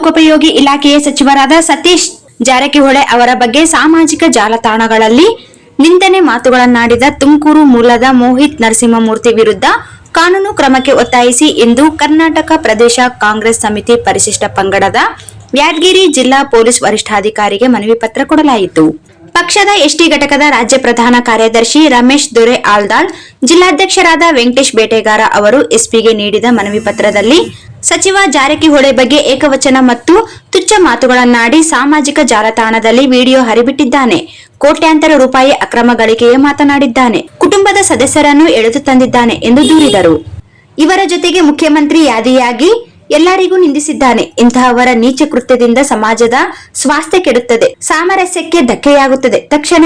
ಲೋಕೋಪಯೋಗಿ ಇಲಾಖೆಯ ಸಚಿವರಾದ ಸತೀಶ್ ಜಾರಕಿಹೊಳೆ ಅವರ ಬಗ್ಗೆ ಸಾಮಾಜಿಕ ಜಾಲತಾಣಗಳಲ್ಲಿ ನಿಂದನೆ ಮಾತುಗಳನ್ನಾಡಿದ ತುಮಕೂರು ಮೂಲದ ಮೋಹಿತ್ ನರಸಿಂಹಮೂರ್ತಿ ವಿರುದ್ಧ ಕಾನೂನು ಕ್ರಮಕ್ಕೆ ಒತ್ತಾಯಿಸಿ ಇಂದು ಕರ್ನಾಟಕ ಪ್ರದೇಶ ಕಾಂಗ್ರೆಸ್ ಸಮಿತಿ ಪರಿಶಿಷ್ಟ ಪಂಗಡದ ಯಾದಗಿರಿ ಜಿಲ್ಲಾ ಪೊಲೀಸ್ ವರಿಷ್ಠಾಧಿಕಾರಿಗೆ ಮನವಿ ಪತ್ರ ಕೊಡಲಾಯಿತು. ಪಕ್ಷದ ಎಸ್ಟಿ ಘಟಕದ ರಾಜ್ಯ ಪ್ರಧಾನ ಕಾರ್ಯದರ್ಶಿ ರಮೇಶ್ ದೊರೆ ಆಲ್ದಾಳ್ ಜಿಲ್ಲಾಧ್ಯಕ್ಷರಾದ ವೆಂಕಟೇಶ್ ಬೇಟೆಗಾರ ಅವರು ಎಸ್ಪಿಗೆ ನೀಡಿದ ಮನವಿ ಪತ್ರದಲ್ಲಿ ಸಚಿವ ಜಾರಕಿಹೊಳಿ ಬಗ್ಗೆ ಏಕವಚನ ಮತ್ತು ತುಚ್ಛ ಮಾತುಗಳನ್ನಾಡಿ ಸಾಮಾಜಿಕ ಜಾಲತಾಣದಲ್ಲಿ ವಿಡಿಯೋ ಹರಿಬಿಟ್ಟಿದ್ದಾನೆ. ಕೋಟ್ಯಾಂತರ ರೂಪಾಯಿ ಅಕ್ರಮ ಗಳಿಕೆಯೇ ಮಾತನಾಡಿದ್ದಾನೆ. ಕುಟುಂಬದ ಸದಸ್ಯರನ್ನು ಎಳೆದು ತಂದಿದ್ದಾನೆ ಎಂದು ದೂರಿದರು. ಇವರ ಜೊತೆಗೆ ಮುಖ್ಯಮಂತ್ರಿ ಯಾದಿಯಾಗಿ ಎಲ್ಲರಿಗೂ ನಿಂದಿಸಿದ್ದಾನೆ. ಇಂತಹವರ ನೀಚ ಕೃತ್ಯದಿಂದ ಸಮಾಜದ ಸ್ವಾಸ್ಥ್ಯ ಕೆಡುತ್ತದೆ. ಸಾಮರಸ್ಯಕ್ಕೆ ಧಕ್ಕೆಯಾಗುತ್ತದೆ. ತಕ್ಷಣ